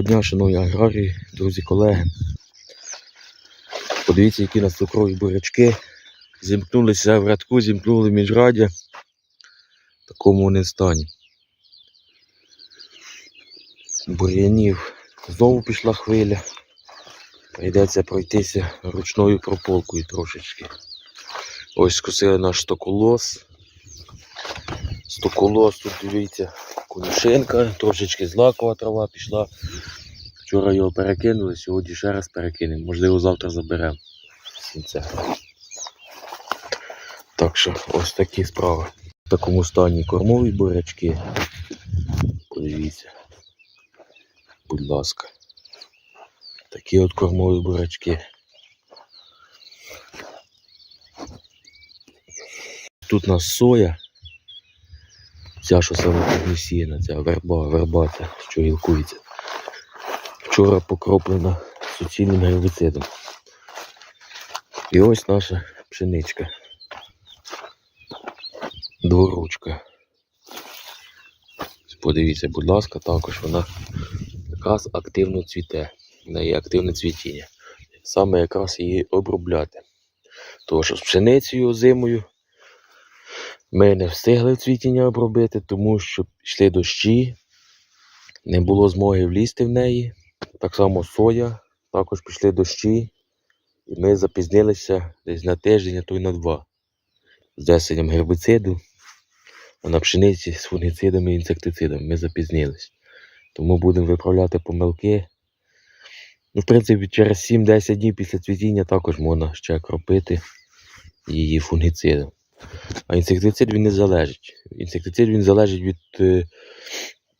Доброго дня, шановні аграрії, друзі, колеги. Подивіться, які нас цукрові бурячки. Зімкнулися в рядку, зімкнули міжрадя. В такому вони стані. Бур'янів знову пішла хвиля. Прийдеться пройтися ручною прополкою трошечки. Ось скосили наш стоколос. Стоколос тут дивіться, конюшинка, трошечки злакова трава пішла. Вчора його перекинули, сьогодні ще раз перекинемо. Можливо, завтра заберемо. Так що ось такі справи. В такому стані кормові бурячки. Подивіться. Будь ласка. Такі от кормові бурячки. Тут у нас соя. Ця, що саме піднесіяна, ця верба, верба ця, що гілкується. Вчора покроплена суцільним гербіцидом. І ось наша пшеничка. Дворучка. Подивіться, будь ласка, також вона якраз активно цвіте. В неї активне цвітіння. Саме якраз її обробляти. Тому що з пшеницею зимою ми не встигли цвітіння обробити, тому що йшли дощі, не було змоги влізти в неї. Так само соя, також пішли дощі, і ми запізнилися десь на тиждень, а то й на два. З десенням гербіциду, а на пшениці з фунгіцидами і інсектицидами ми запізнились. Тому будемо виправляти помилки. Ну, в принципі, через 7-10 днів після цвітіння також можна ще кропити її фунгіцидом. А інсектицид він не залежить. Інсектицид він залежить від, е,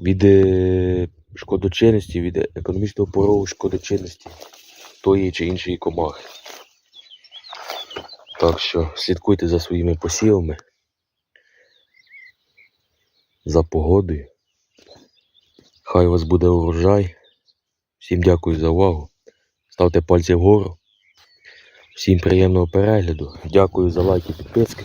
від е, шкодочинності, від економічного порогу шкодочинності тої чи іншої комахи. Так що слідкуйте за своїми посівами, за погодою. Хай у вас буде урожай. Всім дякую за увагу. Ставте пальці вгору. Всім приємного перегляду. Дякую за лайки, підписки.